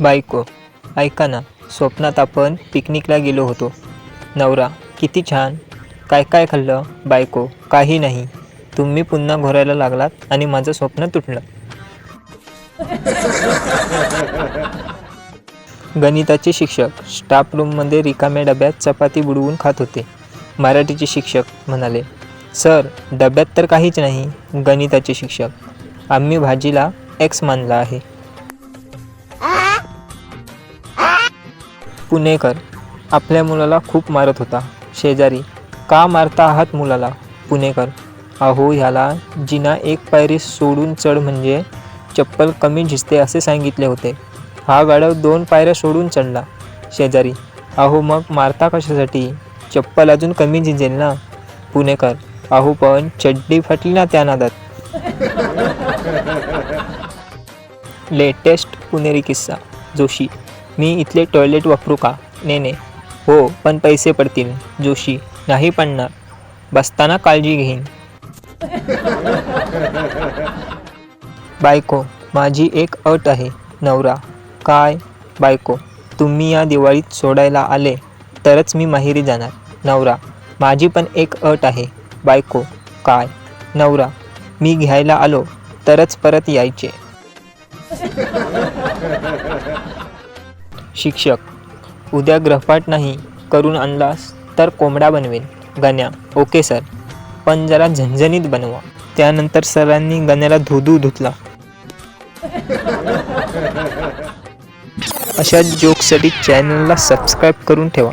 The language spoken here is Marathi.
बायको ऐका ना स्वप्नात आपण पिकनिकला गेलो होतो. नवरा किती छान. काय काय खाल्लं? बायको काही नाही. तुम्ही पुन्हा घोरायला लागलात आणि माझं स्वप्न तुटलं. गणिताचे शिक्षक स्टाफ रूममध्ये रिकाम्या डब्यात चपाती बुडवून खात होते. मराठीचे शिक्षक म्हणाले सर डब्यात तर काहीच नाही गणिताचे शिक्षक. आम्ही भाजीला एक्स मानला आहे. पुणेकर आपल्या मुलाला खूप मारत होता. शेजारी का मारता आहात मुलाला? पुणेकर अहो ह्याला जिना एक पायरी सोडून चढ म्हणजे चप्पल कमी झिजते असे सांगितले होते. हा गाडव दोन पायऱ्या सोडून चढला. शेजारी अहो मग मारता कशासाठी? चप्पल अजून कमी झिजेल ना? पुणेकर अहो पण चड्डी फाटली ना त्या नादात. लेटेस्ट पुणेरी किस्सा जोशी. मी इथले टॉयलेट वापरू का? नेने हो पण पैसे पडतील. जोशी नाही पडणार. बसताना काळजी घेईन. बायको माझी एक अट आहे. नवरा. काय? बायको तुम्ही या दिवाळीत सोडायला आले तरच मी माहेरी जाणार. नवरा. माझी पण एक अट आहे. बायको काय? नवरा. मी घ्यायला आलो तरच परत यायचे. शिक्षक उद्या ग्रहपाठ नाही करून आणलास तर कोंबडा बनवेल गण्या ओके सर. पण जरा झणझणीत बनवा. त्यानंतर सरांनी गण्याला धुधू धुतला. अशा जोकसाठी चॅनलला सबस्क्राईब करून ठेवा.